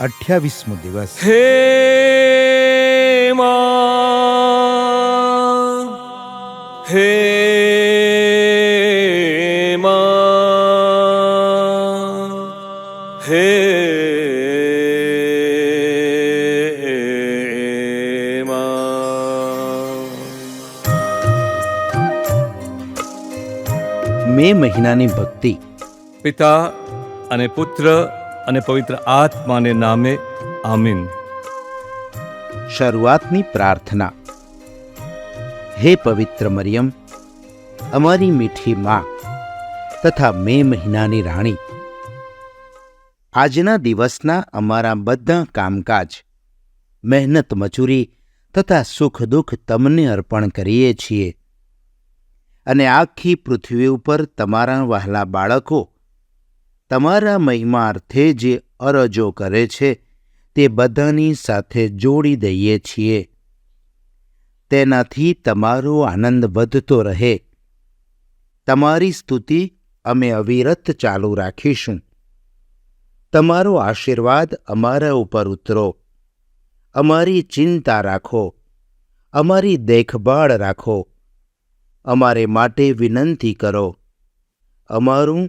અઠ્યાવીસમો દિવસ. હે માં હે માં હે માં મે મહિનાની ભક્તિ. પિતા અને પુત્ર અને પવિત્ર આત્માને નામે આમીન. શરૂઆતની પ્રાર્થના. હે પવિત્ર મરિયમ, અમારી મીઠી માં તથા મે મહિનાની રાણી. આજના દિવસના અમારા બધા કામકાજ, મહેનત મજૂરી તથા સુખ દુઃખ તમને અર્પણ કરીએ છીએ. અને આખી પૃથ્વી ઉપર તમારા વહાલા બાળકો તમારા મહિમાર્થે જે અરજો કરે છે, તે બધાની સાથે જોડી દઈએ છીએ. તેનાથી તમારો આનંદ વધતો રહે. તમારી સ્તુતિ અમે અવિરત ચાલુ રાખીશું. તમારો આશીર્વાદ અમારા ઉપર ઉતરો. અમારી ચિંતા રાખો. અમારી દેખભાળ રાખો. અમારે માટે વિનંતી કરો. અમારું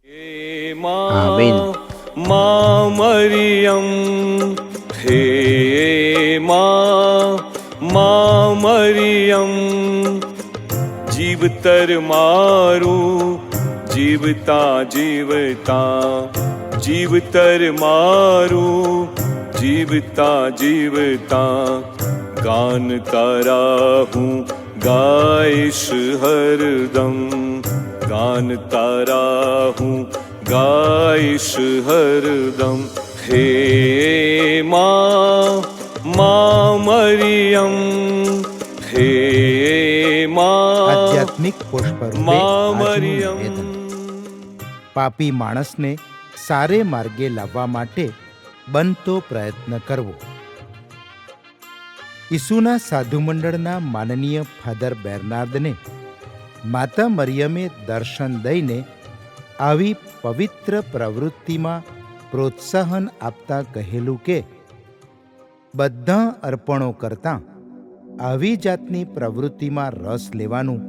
મા મરિયમ હે મા મા મરિયમ જીવતર મારું, જીવતા જીવતા. જીવતર મારું, જીવતા જીવતા. ગાન તારા હું ગાઈશ હરદમ. ગાન તારા હું ગાઈશ હરદમ હે મા મા મરિયમ હે મા આધ્યાત્મિક પુષ્પરૂપે મા આજનું મરિયમ નિવેદન. પાપી માણસને સારે માર્ગે લાવવા માટે બનતો પ્રયત્ન કરવો ઈસુના સાધુ મંડળના માનનીય ફાધર બેર્નાર્ડને માતા મરિયમે દર્શન દઈને આવી પવિત્ર પ્રવૃત્તિમાં પ્રોત્સાહન આપતા કહેલું કે, બધા અર્પણો કરતાં આવી જાતની પ્રવૃત્તિમાં રસ લેવાનું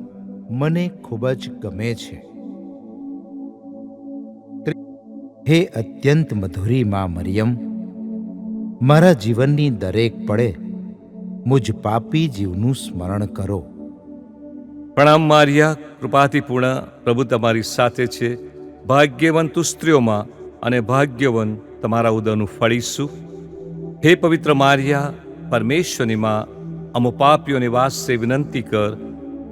મને ખૂબ જ ગમે છે. હે અત્યંત મધુરી માં મરિયમ, મારા જીવનની દરેક પળે મુજ પાપી જીવનું સ્મરણ કરો. પ્રણામ મારિયા, કૃપાથી પૂર્ણ પ્રભુ તમારી સાથે છે. ભાગ્યવંતુ સ્ત્રીઓમાં અને ભાગ્યવન તમારા ઉદરનું ફળીશું હે પવિત્ર મારિયા પરમેશ્વરની માં અમો પાપીઓને વાસે વિનંતી કર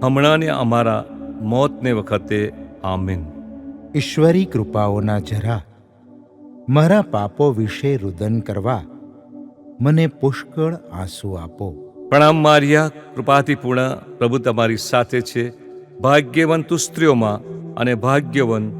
હમણાંને અમારા મોતને વખતે આમીન. ઈશ્વરી કૃપાઓના જરા મારા પાપો વિશે રુદન કરવા મને પુષ્કળ આંસુ આપો. પ્રણામ મારિયા કૃપાથી પૂર્ણ પ્રભુ તમારી સાથે છે. ભાગ્યવંતુ સ્ત્રીઓમાં અને ભાગ્યવન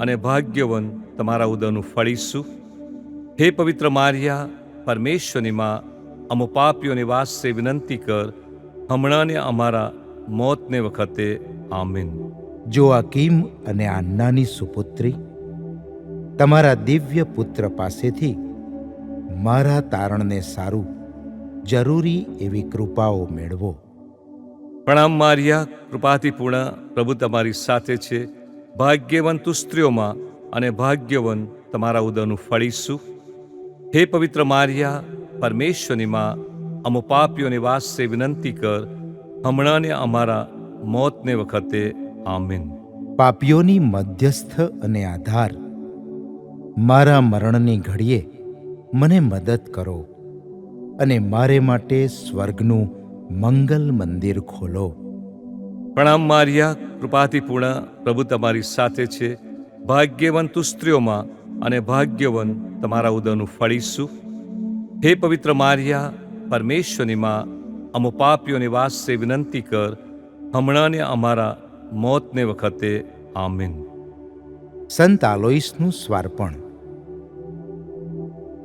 અને ભાગ્યવન તમારા ઉદરનું ફળીશું હે પવિત્ર મારિયા પરમેશ્વરની માં અમો પાપીઓની વાસે વિનંતી કર હમણાંને અમારા મોતને વખતે આમીન. જો આ કિમ અને આન્નાની સુપુત્રી તમારા દિવ્ય પુત્ર પાસેથી મારા તારણને સારું જરૂરી એવી કૃપાઓ મેળવો. પ્રણામ મારિયા કૃપાથી પૂર્ણ પ્રભુ તમારી સાથે છે. ભાગ્યવંતુ સ્ત્રીઓમાં અને ભાગ્યવન તમારા ઉદરનું ફળીશું હે પવિત્ર મારિયા, પરમેશ્વરની માં, અમુ પાપીઓની વાસ્તે વિનંતી કર, હમણાં ને અમારા મોતને વખતે આમીન. પાપીઓની મધ્યસ્થ અને આધાર. મારા મરણની ઘડીએ મને મદદ કરો અને મારે માટે સ્વર્ગનું મંગલ મંદિર ખોલો. પ્રણામ મારિયા કૃપાથી પૂર્ણ પ્રભુ તમારી સાથે છે. ભાગ્યવંત તું સ્ત્રીઓમાં અને ભાગ્યવન તમારા ઉદરનું ફળીશું હે પવિત્ર મારિયા, પરમેશ્વરની માં, અમો પાપીઓની વાસે વિનંતી કર હમણાં ને અમારા મોતને વખતે આમીન. સંત આલોઈસનું સ્વાર્પણ.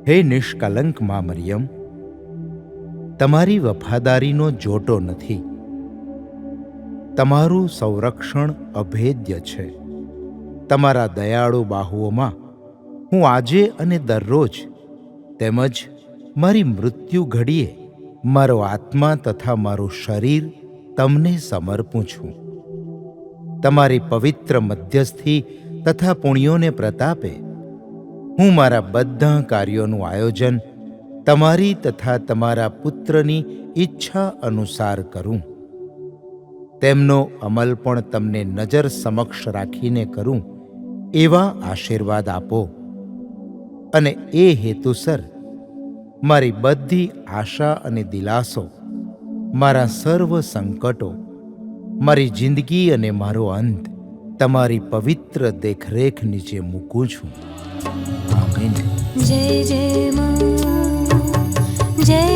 હે નિષ્કલંક મા મરિયમ, તમારી વફાદારીનો જોટો નથી. તમારું સંરક્ષણ અભેદ્ય છે. તમારા દયાળુ બાહુઓમાં હું આજે અને દરરોજ તેમજ મારી મૃત્યુ ઘડીએ મારો આત્મા તથા મારું શરીર તમને સમર્પું છું. તમારી પવિત્ર મધ્યસ્થી તથા પુણ્યોને પ્રતાપે હું મારા બધા કાર્યોનું આયોજન તમારી તથા તમારા પુત્રની ઈચ્છા અનુસાર કરું. તેમનો અમલ પણ તમને નજર સમક્ષ રાખીને કરું, એવા આશીર્વાદ આપો. અને એ હેતુસર, મારી બધી આશા અને દિલાસો, મારા સર્વ સંકટો, મારી જિંદગી અને મારો અંત, તમારી પવિત્ર દેખરેખ નીચે મૂકું છું. જય જય જય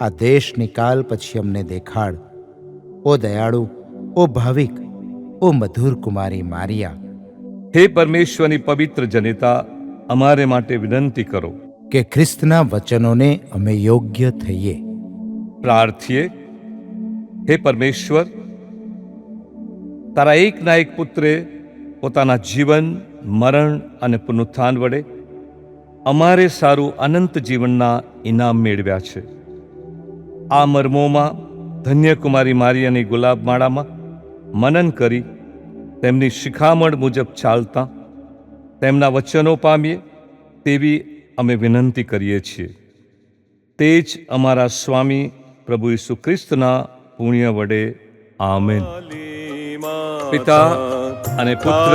આ દેશ નિકાલ પછી અમને દેખાડ. ઓ દયાળુ ઓ ભાવિક ઓ મધુર કુમારી મારિયા. હે પરમેશ્વરની પવિત્ર જનિતા અમારે માટે વિનંતી કરો. કે ખ્રિસ્તના વચનોને અમે યોગ્ય થઈએ. પ્રાર્થીએ હે પરમેશ્વર તારા એકના એક પુત્રે પોતાના જીવન મરણ અને પુનરુત્થાન વડે અમારે સારું અનંત જીવનના ઇનામ મેળવ્યા છે. આ મર્મોમાં ધન્યકુમારી મારિયાની ગુલાબ માળામાં મનન કરી તેમની શિખામણ મુજબ ચાલતા તેમના વચનો પામીએ તેવી અમે વિનંતી કરીએ છીએ. તે જ અમારા સ્વામી પ્રભુ ઈસુ ખ્રિસ્તના પુણ્ય વડે આમેન. પિતા અને પુત્ર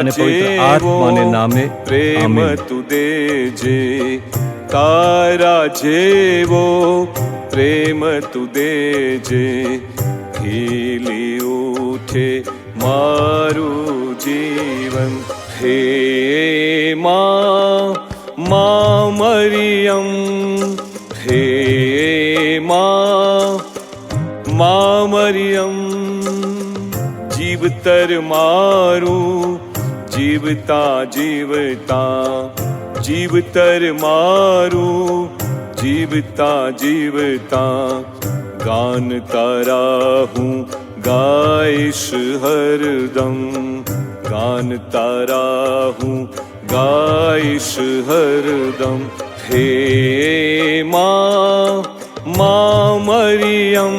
અને પવિત્ર આત્માને નામે પ્રેમ. તું દેજે. તારા જેવો પ્રેમ તું દેજે ખીલી ઉઠે મારું જીવન હે મા મા મરિયમ હે મા મા મરિયમ જીવતર મારું જીવતા જીવતા जिवर मारू जीवता जीवता गान जिवता गहु गायश गान तारा हूँ गाय हरदम। हे माँ माँ मरियम